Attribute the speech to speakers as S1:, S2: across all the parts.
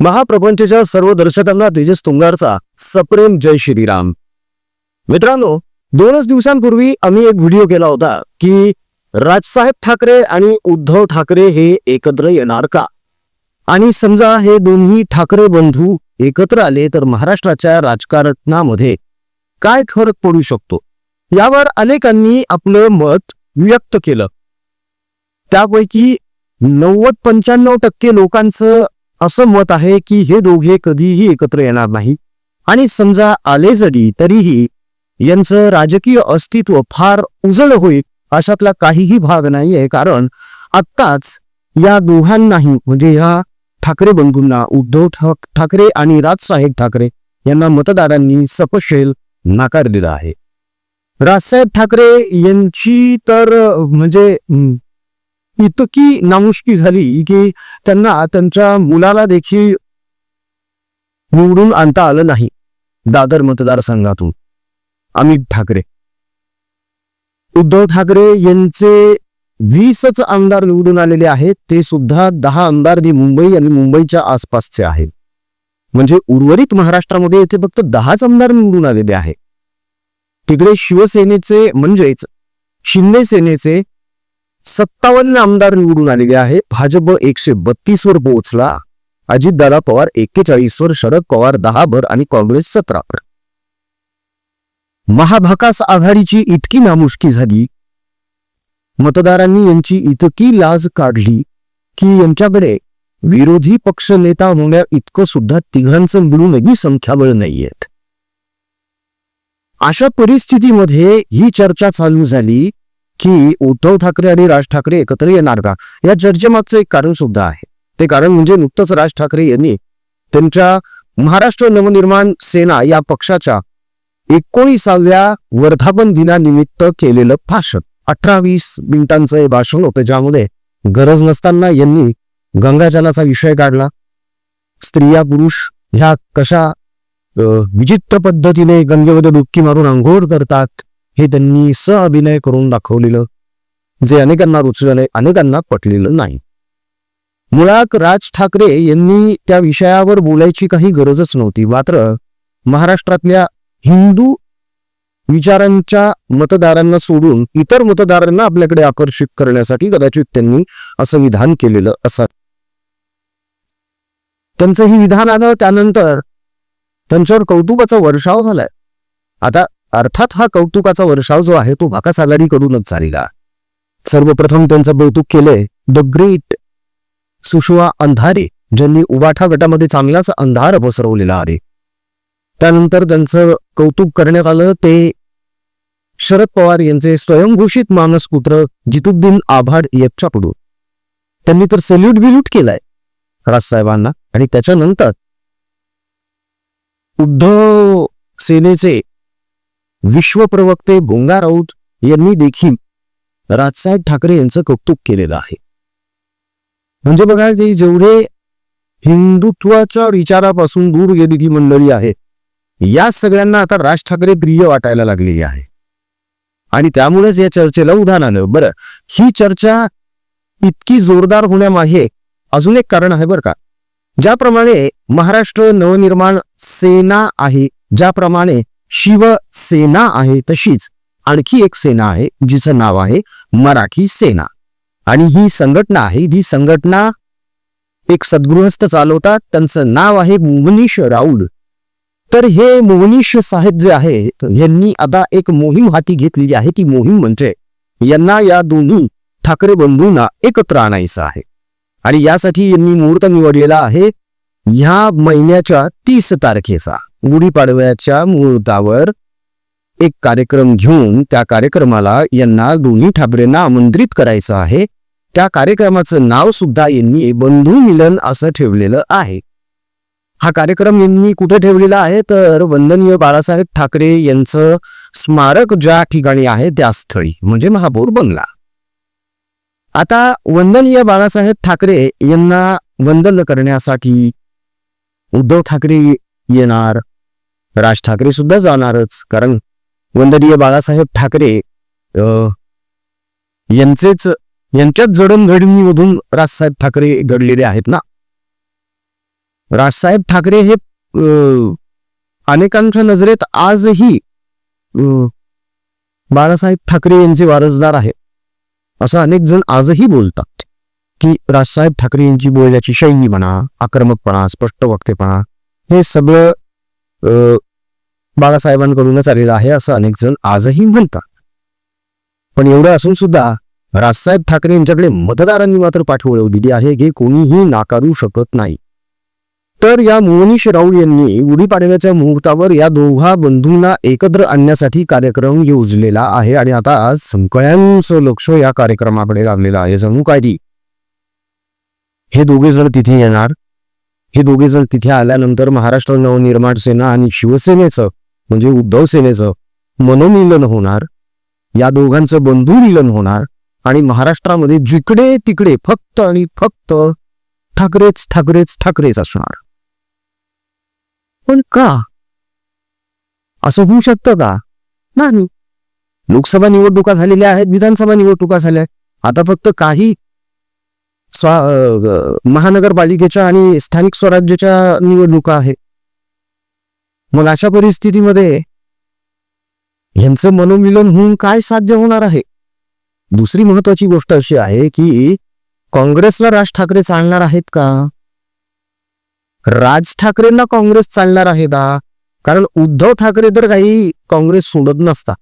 S1: महाप्रपंचच्या सर्व दर्शकांना तेजस तुंगारचा सप्रेम जय श्रीराम. मित्रांनो दोनच दिवसांपूर्वी आम्ही एक व्हिडिओ केला होता की राजसाहेब ठाकरे आणि उद्धव ठाकरे हे एकत्र येणार का? आणि समजा हे दोन्ही ठाकरे बंधू एकत्र आले तर महाराष्ट्राच्या राजकारणामध्ये काय फरक पडू शकतो? यावर अनेकांनी आपलं मत व्यक्त केलं. त्यापैकी नव्वद पंच्याण्णव टक्के लोकांचं असं मत आहे की हे दोघे कधीही एकत्र येणार नाही. आणि समजा आले जरी तरीही यांचं राजकीय अस्तित्व फार उजळ होईल अशातला काहीही भाग नाहीये. कारण आत्ताच या दोघांनाही म्हणजे ह्या ठाकरे बंधूंना उद्धव ठाक ठाकरे आणि राजसाहेब ठाकरे यांना मतदारांनी सपशेल नाकार दिला आहे. राजसाहेब ठाकरे यांची तर म्हणजे इतकी नामुष्की झाली की त्यांना त्यांच्या मुलाला देखील निवडून आणता आलं नाही दादर मतदारसंघातून. अमित ठाकरे. उद्धव ठाकरे यांचे वीसच आमदार निवडून आलेले आहेत ते सुद्धा दहा आमदार जे मुंबई आणि मुंबईच्या आसपासचे आहेत. म्हणजे उर्वरित महाराष्ट्रामध्ये याचे फक्त दहाच आमदार निवडून आलेले आहे तिकडे शिवसेनेचे म्हणजेच शिंदे सेनेचे सत्तावन्न आमदार निवडून आलेले आहे. भाजप एकशे बत्तीस वर पोहोचला. अजितदादा पवार एक्केचाळीस वर शरद पवार दहा भर आणि काँग्रेस सतरावर महाभकास आघाडीची इतकी नामुष्की झाली. मतदारांनी यांची इतकी लाज काढली की यांच्याकडे विरोधी पक्ष नेता होण्या इतकं सुद्धा तिघांचं मिळूनही संख्याबळ नाहीयेत. अशा परिस्थितीमध्ये ही चर्चा चालू झाली की उद्धव ठाकरे आणि राज ठाकरे एकत्र येणार का? या चर्चेमागचं एक कारण सुद्धा आहे. ते कारण म्हणजे नुकतंच राज ठाकरे यांनी त्यांच्या महाराष्ट्र नवनिर्माण सेना या पक्षाच्या एकोणीसाव्या वर्धापन दिनानिमित्त केलेलं भाषण. अठरा वीस मिनिटांचं हे भाषण होतं ज्यामध्ये गरज नसताना यांनी गंगाजलाचा विषय काढला. स्त्रिया पुरुष ह्या कशा विचित्र पद्धतीने गंगेमध्ये डुबकी मारून आंघोळ करतात हे त्यांनी अभिनय करून दाखवलेलं जे अनेकांना रुचलं अनेकांना पटलेलं नाही. मुळात राज ठाकरे यांनी त्या विषयावर बोलायची काही गरजच नव्हती. मात्र महाराष्ट्रातल्या हिंदू विचारांच्या मतदारांना सोडून इतर मतदारांना आपल्याकडे आकर्षित करण्यासाठी कदाचित त्यांनी असं विधान केलेलं असत त्यांचं हे विधान आलं त्यानंतर त्यांच्यावर कौतुकाचा वर्षाव झालाय. आता अर्थात हा कौतुकाचा वर्षाव जो आहे तो भाकास आघाडीकडूनच झालेला. सर्वप्रथम त्यांचं कौतुक केलंय द ग्रेट सुषमा अंधारे ज्यांनी उबाठा गटामध्ये चांगलाच अंधार पसरवलेला आहे. त्यानंतर त्यांचं कौतुक करण्यात आलं ते शरद पवार यांचे स्वयंघोषित मानसपुत्र जितुद्दीन आभाड यांच्याकडून. त्यांनी तर सेल्यूट बिल्यूट केलाय राजसाहेबांना. आणि त्याच्यानंतर उद्धव सेनेचे विश्वप्रवक्ते भोंगा राऊत यांनी देखील राजसाहेब ठाकरे यांचं कौतुक केलेलं आहे. म्हणजे बघा ते जेवढे हिंदुत्वाच्या विचारापासून दूर गेलेली मंडळी आहे या सगळ्यांना आता राज ठाकरे प्रिय वाटायला लागलेली आहे. आणि त्यामुळेच या चर्चेला उधाण आलं. बरं ही चर्चा इतकी जोरदार होण्यामागे अजून एक कारण आहे बरं का. ज्याप्रमाणे महाराष्ट्र नवनिर्माण सेना आहे ज्याप्रमाणे शिवसेना आहे तशीच. आणखी एक सेना आहे जिचं नाव आहे मराठी सेना. आणि ही संघटना आहे ही संघटना एक सद्गृहस्थ चालवतात त्यांचं नाव आहे मोहनीश राऊड तर हे मोहनीश साहेब जे आहेत यांनी आता एक मोहीम हाती घेतलेली आहे ती मोहीम म्हणजे यांना या दोन्ही ठाकरे बंधूंना एकत्र आणायचं आहे. आणि यासाठी यांनी मुहूर्त निवडलेला आहे ह्या महिन्याच्या तीस तारखेचा. गुढीपाडव्याच्या मुहूर्तावर एक कार्यक्रम घेऊन त्या कार्यक्रमाला यांना दोन्ही ठाकरेंना आमंत्रित करायचं आहे. त्या कार्यक्रमाचं नाव सुद्धा यांनी बंधू मिलन असं ठेवलेलं आहे. हा कार्यक्रम यांनी कुठे ठेवलेला आहे? तर वंदनीय बाळासाहेब ठाकरे यांचं स्मारक ज्या ठिकाणी आहे त्या स्थळी म्हणजे महापौर बंगला. आता वंदनीय बाळासाहेब ठाकरे यांना वंदन करण्यासाठी उद्धव ठाकरे येणार. राज ठाकरे सुद्धा जाणारच कारण वंदनीय बाळासाहेब ठाकरे यांचेच यांच्याच जडणघडणीमधून राजसाहेब ठाकरे घडलेले आहेत ना? राजसाहेब ठाकरे हे अनेकांच्या नजरेत आजही बाळासाहेब ठाकरे यांचे वारसदार आहेत. असं अनेक जण आजही बोलतात की राजसाहेब ठाकरे यांची बोलण्याची शैली म्हणा आक्रमकपणा स्पष्ट वक्तेपणा हे सगळं अं, बाळासाहेबांकडूनच आलेलं आहे असं अनेक जण आजही म्हणतात. पण एवढं असून सुद्धा राजसाहेब ठाकरे यांच्याकडे मतदारांनी मात्र पाठवळवलेली आहे हे कोणीही नाकारू शकत नाही. तर या मोहनीश राऊळ यांनी गुढीपाडव्याच्या मुहूर्तावर या दोघा बंधूंना एकत्र आणण्यासाठी कार्यक्रम योजलेला आहे आणि आता आज सगळ्यांचं लक्ष या कार्यक्रमाकडे लागलेलं आहे. जणू काय हे दोघे जण तिथे येणार. हे दोघे जण तिथे आल्यानंतर महाराष्ट्र नवनिर्माण सेना आणि शिवसेनेचं म्हणजे उद्धव सेनेचं मनोमिलन होणार. या दोघांचं बंधू मिलन होणार आणि महाराष्ट्रामध्ये जिकडे तिकडे फक्त आणि फक्त ठाकरेच ठाकरेच ठाकरेच असणार. पण का? असं होऊ शकतं का? नाही. लोकसभा निवडणुका झालेल्या आहेत विधानसभा निवडणुका झाल्या आता फक्त काही महानगरपालिकेच्या आणि स्थानिक स्वराज्याच्या निवडणुका आहे. मग अशा परिस्थितीमध्ये यांचं मनोमिलन होऊन काय साध्य होणार आहे? दुसरी महत्वाची गोष्ट अशी आहे की काँग्रेसला राज ठाकरे चालणार आहेत का? राज ठाकरेंना काँग्रेस चालणार आहे का? कारण उद्धव ठाकरे तर काही काँग्रेस सोडत नसता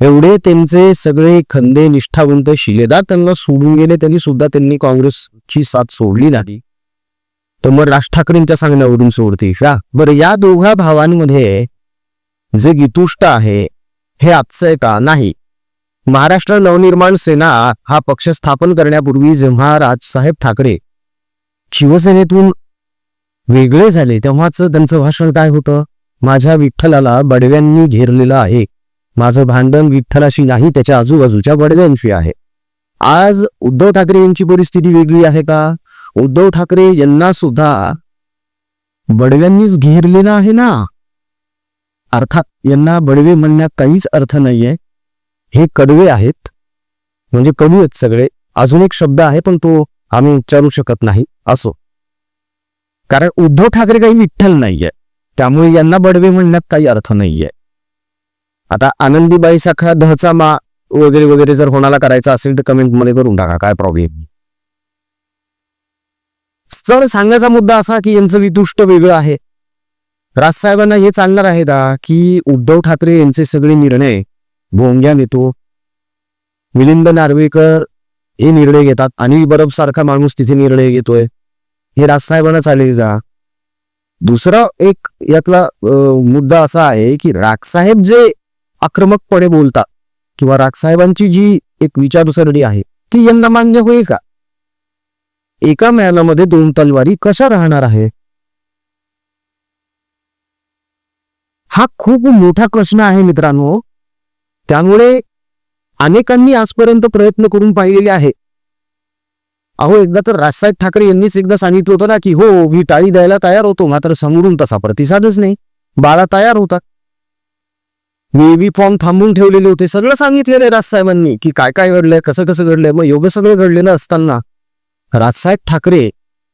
S1: एवढे त्यांचे सगळे खंदे निष्ठावंत शिलेदार त्यांना सोडून गेले. त्यांनी सुद्धा त्यांनी काँग्रेसची साथ सोडली नाही. तर मग राज ठाकरेंच्या सांगण्यावरून सोडते. का बरं या दोघा भावांमध्ये जे गीतुष्ट आहे हे आजचं आहे का? नाही. महाराष्ट्र नवनिर्माण सेना हा पक्ष स्थापन करण्यापूर्वी जेव्हा राजसाहेब ठाकरे शिवसेनेतून वेगळे झाले तेव्हाच त्यांचं भाषण काय होतं? माझ्या विठ्ठलाला बडव्यांनी घेरलेलं आहे. माझं भांडण विठ्ठलाशी नाही त्याच्या आजूबाजूच्या बडव्यांशी आहे. आज उद्धव ठाकरे यांची परिस्थिती वेगळी आहे का? उद्धव ठाकरे यांना सुद्धा बडव्यांनीच घेरलेलं आहे ना? अर्थात यांना बडवे म्हणण्यात काहीच अर्थ नाहीये. हे कडवे आहेत. म्हणजे कडू आहेत सगळे. अजून एक शब्द आहे पण तो आम्ही उच्चारू शकत नाही. असो. कारण उद्धव ठाकरे काही विठ्ठल नाहीये. त्यामुळे यांना बडवे म्हणण्यात काही अर्थ नाहीये. आता आनंदीबाई सखा दहचा मा वगैरे वगैरे जर कोणाला करायचा असेल तर कमेंटमध्ये करून टाका. काय प्रॉब्लेम सर सांगण्याचा मुद्दा असा की यांचं वितुष्ट वेगळं आहे. राजसाहेबांना हे चालणार आहे का की उद्धव ठाकरे यांचे सगळे निर्णय भोंग्या नेतो मिलिंद नार्वेकर हे निर्णय घेतात अनिल बरब सारखा माणूस तिथे निर्णय घेतोय. हे राजसाहेबांना चालेल का? दुसरा एक यातला मुद्दा असा आहे की राजसाहेब जे आक्रमकपणे बोलतात किंवा राजसाहेबांची जी एक विचारसरणी आहे ती यंदा मान्य होईल का? एका मैदानामध्ये दोन तलवारी कशा राहणार आहे? हा खूप मोठा प्रश्न आहे मित्रांनो. त्यामुळे अनेकांनी आजपर्यंत प्रयत्न करून पाहिलेले आहे. अहो एकदा तर राजसाहेब ठाकरे यांनीच एकदा सांगितलं होतं ना की हो मी टाळी द्यायला तयार होतो मात्र समोरून तसा प्रतिसादच नाही. बाळा तयार होतात मी बी फॉर्म थांबून ठेवलेले होते. सगळं सांगितलेलं आहे राजसाहेबांनी की काय काय घडलंय कसं कसं घडलंय. मग एवढं सगळं घडलेलं असताना राजसाहेब ठाकरे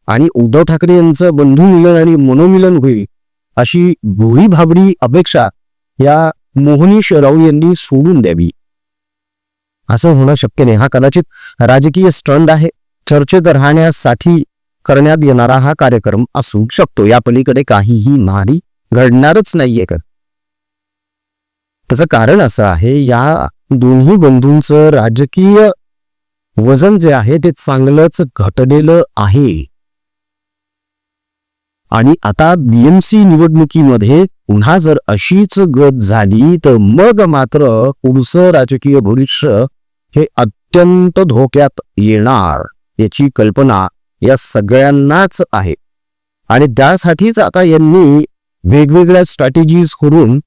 S1: आणि उद्धव ठाकरे यांचं बंधू मिलन आणि मनोमिलन होईल अशी भोळी भाबडी अपेक्षा या मोहनीश राऊळ यांनी सोडून द्यावी. असं होणं शक्य नाही. हा कदाचित राजकीय स्टंट आहे. चर्चेत राहण्यासाठी करण्यात येणारा हा कार्यक्रम असू शकतो. या पलीकडे काहीही नाही घडणारच नाहीये. का त्याचं कारण असं आहे या दोन्ही बंधूंचं राजकीय वजन जे आहे ते चांगलंच घटलेलं आहे. आणि आता बीएमसी निवडणुकीमध्ये पुन्हा जर अशीच गत झाली तर मग मात्र पुढचं राजकीय भविष्य हे अत्यंत धोक्यात येणार याची कल्पना या सगळ्यांनाच आहे. आणि त्यासाठीच आता यांनी वेगवेगळ्या स्ट्रॅटेजीज करून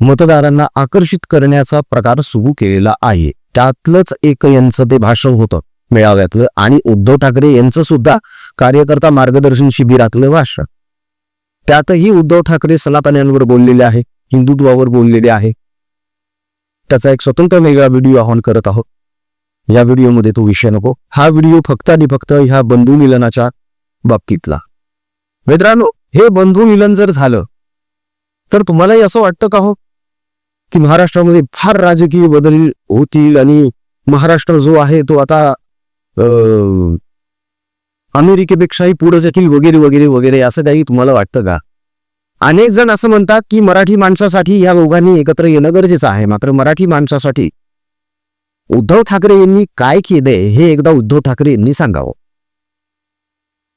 S1: मतदारांना आकर्षित करण्याचा प्रकार सुरू केलेला आहे. त्यातलंच एक यांचं ते भाषण होतं. मेळाव्यातलं आणि उद्धव ठाकरे यांचं सुद्धा कार्यकर्ता मार्गदर्शन शिबिरातलं भाषण. त्यातही उद्धव ठाकरे सनातन्यांवर बोललेले आहे हिंदुत्वावर बोललेले आहे. त्याचा एक स्वतंत्र वेगळा व्हिडिओ आव्हान करत आहोत. या व्हिडिओमध्ये तो विषय नको. हा व्हिडिओ फक्त आणि फक्त ह्या बंधू मिलनाच्या बाबतीतला. मित्रांनो हे बंधू मिलन जर झालं तर तुम्हालाही असं वाटतं का हो? की महाराष्ट्रामध्ये फार राजकीय बदल होतील आणि महाराष्ट्र जो आहे तो आता अं, अमेरिकेपेक्षाही पुढे जातील वगैरे वगैरे वगैरे असं काही तुम्हाला वाटतं का? अनेक जण असं म्हणतात की मराठी माणसासाठी या दोघांनी एकत्र येणं गरजेचं आहे. मात्र मराठी माणसासाठी उद्धव ठाकरे यांनी काय केलंय हे एकदा उद्धव ठाकरे यांनी सांगावं.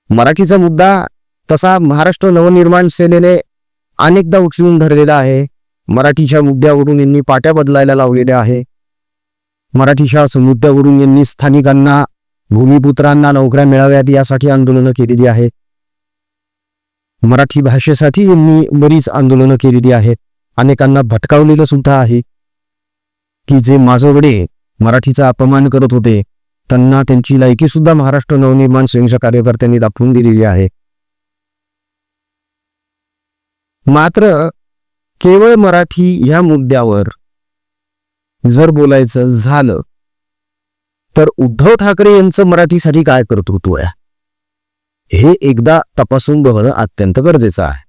S1: मराठीचा मुद्दा तसा महाराष्ट्र नवनिर्माण सेनेने अनेकदा उचलून धरलेला आहे. मराठीच्या मुद्द्यावरून यांनी पाट्या बदलायला लावलेल्या आहे. मराठीच्या मुद्द्यावरून यांनी स्थानिकांना भूमिपुत्रांना नोकऱ्या मिळाव्यात यासाठी आंदोलनं केलेली आहे. मराठी भाषेसाठी यांनी बरीच आंदोलनं केलेली आहेत. अनेकांना भटकावलेलं सुद्धा आहे. की जे माझोकडे मराठीचा अपमान करत होते त्यांना त्यांची लायकी सुद्धा महाराष्ट्र नवनिर्माण सेनेच्या कार्यकर्त्यांनी दाखवून दिलेली आहे. मात्र केवळ मराठी ह्या मुद्द्यावर जर बोलायचं झालं तर उद्धव ठाकरे यांचं मराठीसाठी काय कर्तृत्व आहे? हे एकदा तपासून बघणं अत्यंत गरजेचं आहे.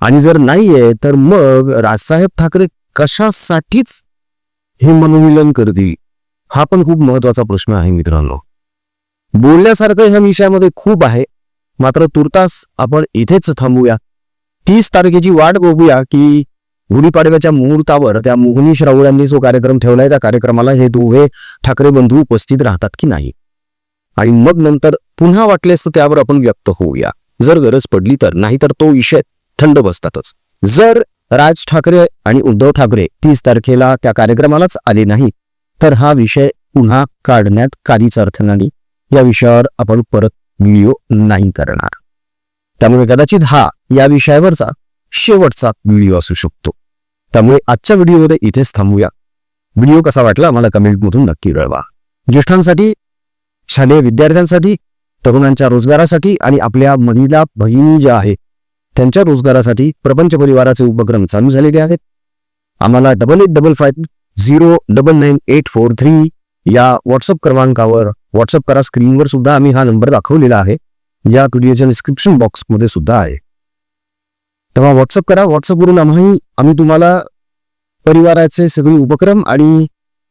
S1: आणि जर नाहीये तर मग राजसाहेब ठाकरे कशासाठीच हे मनोमिलन करतील? हा पण खूप महत्त्वाचा प्रश्न आहे मित्रांनो. बोलण्यासारखं ह्या विषयामध्ये खूप आहे. मात्र तुर्तास आपण इथेच थांबूया. तीस तारखेची वाट बघूया की गुढीपाडव्याच्या मुहूर्तावर त्या मोहनीश राऊळ यांनी जो कार्यक्रम ठेवलाय त्या कार्यक्रमाला हे दोघे ठाकरे बंधू उपस्थित राहतात की नाही? आणि मग नंतर पुन्हा वाटलेस तर त्यावर आपण व्यक्त होऊया. जर गरज पडली तर नाहीतर तो विषय थंड बसतातच. जर राज ठाकरे आणि उद्धव ठाकरे तीस तारखेला त्या कार्यक्रमालाच आले नाही तर हा विषय पुन्हा काढण्यात काहीच अर्थ नाही. या विषयावर आपण परत व्हिडिओ नाही करणार. त्यामुळे कदाचित हा या विषयावरचा शेवटचा व्हिडिओ असू शकतो. त्यामुळे आजच्या व्हिडिओमध्ये इथेच थांबूया. व्हिडिओ कसा वाटला आम्हाला कमेंटमधून नक्की कळवा. ज्येष्ठांसाठी शालेय विद्यार्थ्यांसाठी तरुणांच्या रोजगारासाठी आणि आपल्या महिला भगिनी ज्या आहेत त्यांच्या रोजगारासाठी प्रपंच परिवाराचे उपक्रम चालू झालेले आहेत. आम्हाला double eight double five zero double nine eight four three या व्हॉट्सअप क्रमांकावर व्हॉट्सअप करा स्क्रीनवर सुद्धा आम्ही हा नंबर दाखवलेला आहे. या व्हिडिओच्या डिस्क्रिप्शन बॉक्समध्ये सुद्धा आहे. तेव्हा व्हॉट्सअप करा. व्हॉट्सअपवरून आम्ही आम्ही तुम्हाला परिवाराचे सगळे उपक्रम आणि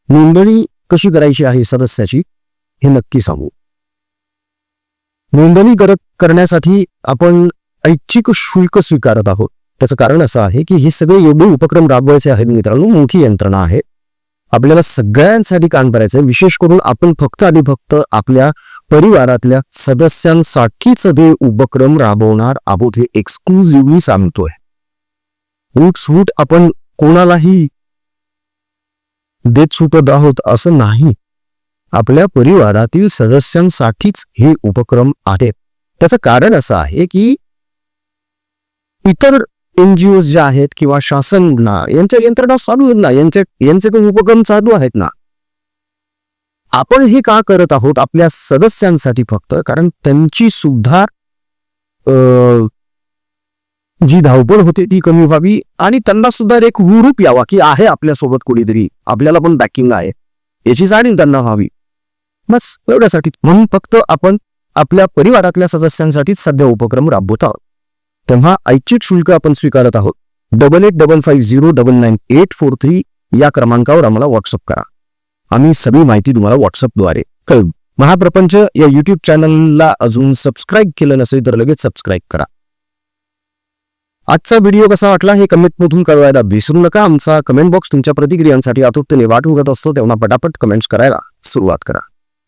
S1: नोंदणी कशी करायची आहे सदस्याची हे नक्की सांगू. नोंदणी करत करण्यासाठी आपण ऐच्छिक शुल्क स्वीकारत आहोत. त्याचं कारण असं आहे की हे सगळे योग्य उपक्रम राबवायचे आहेत मित्रांनो. मोठी यंत्रणा आहे. आपल्याला सगळ्यांसाठी काम करायचं आहे विशेष करून आपण फक्त आणि फक्त आपल्या परिवारातल्या सदस्यांसाठीच हे उपक्रम राबवणार आहोत हे एक्सक्लुझिव्हली सांगतोय. उठ सूट आपण कोणालाही देत सुटत आहोत असं नाही. आपल्या परिवारातील सदस्यांसाठीच हे उपक्रम आहेत त्याचं कारण असं आहे की इतर एनजीओ ज्या आहेत किंवा शासन ना यांच्या यंत्रणा चालू आहेत ना यांचे यांचे काही उपक्रम चालू आहेत ना. आपण हे का करत आहोत आपल्या सदस्यांसाठी फक्त? कारण त्यांची सुद्धा जी धावपळ होते ती कमी व्हावी आणि त्यांना सुद्धा एक हुरूप यावा की आहे आपल्यासोबत कुणीतरी. आपल्याला पण बॅकिंग आहे. याची जाणीव त्यांना व्हावी. बस एवढ्यासाठी. म्हणून फक्त आपण आपल्या परिवारातल्या सदस्यांसाठीच सध्या उपक्रम राबवत आहोत. तेव्हा ऐच्छिक शुल्क आपण स्वीकारत आहोत. Double eight double five zero double nine eight four three या क्रमांकावर आम्हाला व्हॉट्सअप करा. आम्ही सगळी माहिती तुम्हाला व्हॉट्सअपद्वारे कळू महाप्रपंच या युट्यूब चॅनलला अजून सबस्क्राईब केलं नसेल तर लगेच सबस्क्राईब करा. आजचा व्हिडिओ कसा वाटला हे कमेंटमधून कळवायला विसरू नका. आमचा कमेंट बॉक्स तुमच्या प्रतिक्रियांसाठी आतुरतेने वाट उघडत असतो तेव्हा पटापट कमेंट्स करायला सुरुवात करा.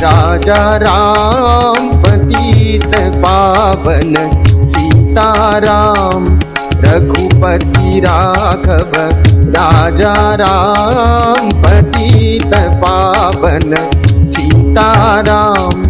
S2: राजा राम पतित पावन सीताराम रघुपति राघव राजा राम पतित पावन सीताराम